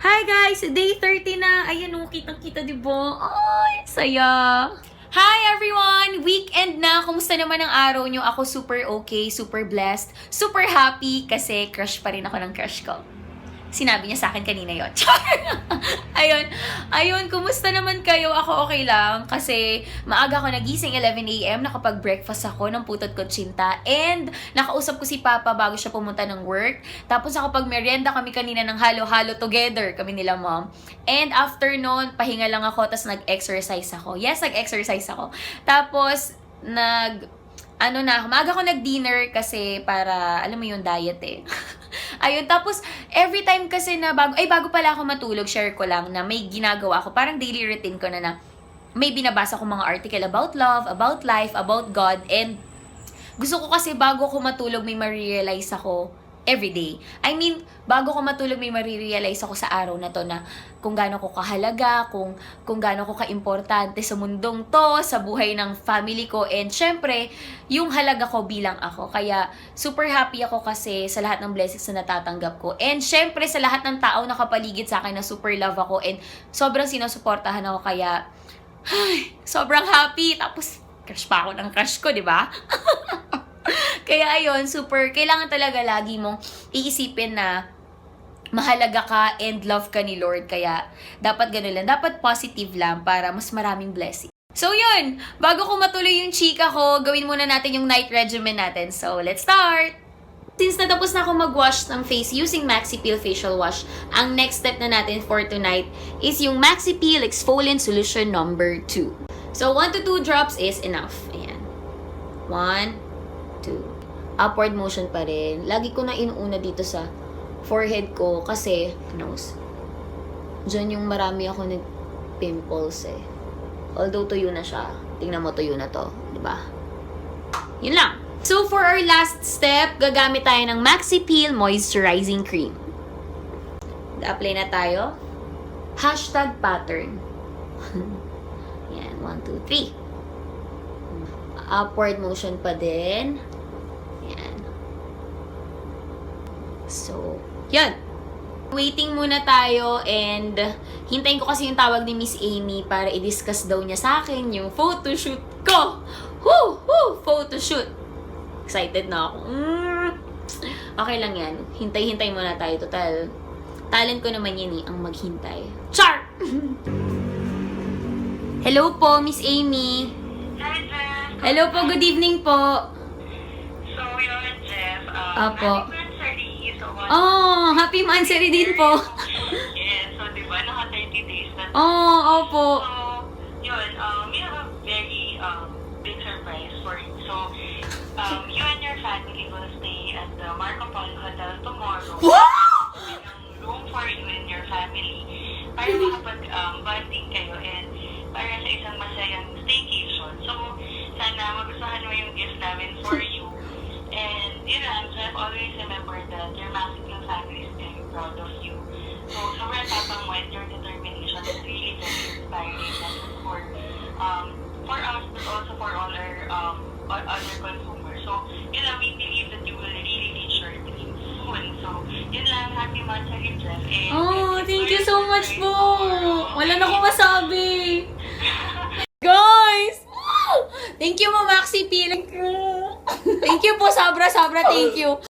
Hi guys! Day 30 na! Ayan o, kitang-kita di ba? Ay, saya! Hi everyone! Weekend na! Kumusta naman ang araw nyo? Ako super okay, super blessed, super happy kasi crush pa rin ako ng crush ko. Sinabi niya sa akin kanina yon. ayun. Ayun, kumusta naman kayo? Ako okay lang kasi maaga ako nagising 11 a.m. Nakapag-breakfast ako ng putot kutsinta and nakausap ko si Papa bago siya pumunta ng work. Tapos nakapag merienda kami kanina ng halo-halo together kami nila mom. And after nun, pahinga lang ako tapos nag-exercise ako. Yes, nag-exercise ako. Tapos nag ano na, maaga ako nag-dinner kasi para, alam mo yung diet eh. Ayun, tapos every time kasi na bago, ay bago pala ako matulog, share ko lang na may ginagawa ako, parang daily routine ko na na may binabasa ko mga article about love, about life, about God, and gusto ko kasi bago ako matulog may ma-realize ako every day. I mean, bago ko matulog may ma-realize ako sa araw na to na kung gaano ko kahalaga, kung, kung gaano ko kaimportante sa mundong to, sa buhay ng family ko, and syempre, yung halaga ko bilang ako. Kaya, super happy ako kasi sa lahat ng blessings na natatanggap ko. And syempre, sa lahat ng tao na kapaligid sa akin na super love ako and sobrang sinusuportahan ako. Kaya, ay, sobrang happy. Tapos, crush pa ako ng crush ko, di ba? Kaya ayun, super, kailangan talaga lagi mong iisipin na mahalaga ka and love ka ni Lord. Kaya dapat ganun lang. Dapat positive lang para mas maraming blessing. So yun, bago ko matuloy yung chika ko, gawin muna natin yung night regimen natin. So let's start! Since natapos na ako mag-wash ng face using Maxi Peel Facial Wash, ang next step na natin for tonight is yung Maxi Peel Exfoliant Solution number 2. So 1 to 2 drops is enough. Ayan. 1, 2. Upward motion pa rin. Lagi ko na inuuna dito sa forehead ko kasi nose. Diyan yung marami ako nag-pimples eh. Although tuyo na siya. Tingnan mo tuyo na to. ba? Yun lang. So, for our last step, gagamit tayo ng Maxi Peel Moisturizing Cream. Apply na tayo. Hashtag pattern. Yan, 1, 2, 3. Upward motion pa din. Yan. So, yun. Waiting muna tayo and hintayin ko kasi yung tawag ni Miss Amy para i-discuss daw niya sa akin yung photoshoot ko. Woo! Woo! Photoshoot. Excited na ako. Mm. Okay lang yan. Hintay-hintay muna tayo. Total, talent ko naman yan eh, ang maghintay. Char! Hello po, Miss Amy. Hello po, good evening po. So, yun, Jeff. Um, Apo. Happy anniversary. So, one- Oh, happy Mansari din po. yes. So, di ba, naka 30 days na. Oh, opo. So, yun, um, we have a very um, big surprise for you. So, um, you and your family will stay at the Marco Polo Hotel tomorrow. Wow! Room for you and your family para makapag um, kayo and para sa isang masayang staycation. So, sana magustuhan mo yung gift namin for you. And, yun lang, Jeff, always remember that your Mexican family is very proud of you. So, sobrang tapang mo and your determination is really very inspiring for, um, for us, but also for all our um, all other consumers. So, yun lang, we believe that you will really reach your dreams soon. So, yun lang, happy Mansari, Jeff. And Oh, thank you so much po. Wala na akong masabi. Thank you. Thank you po, sobra, sobra, thank you.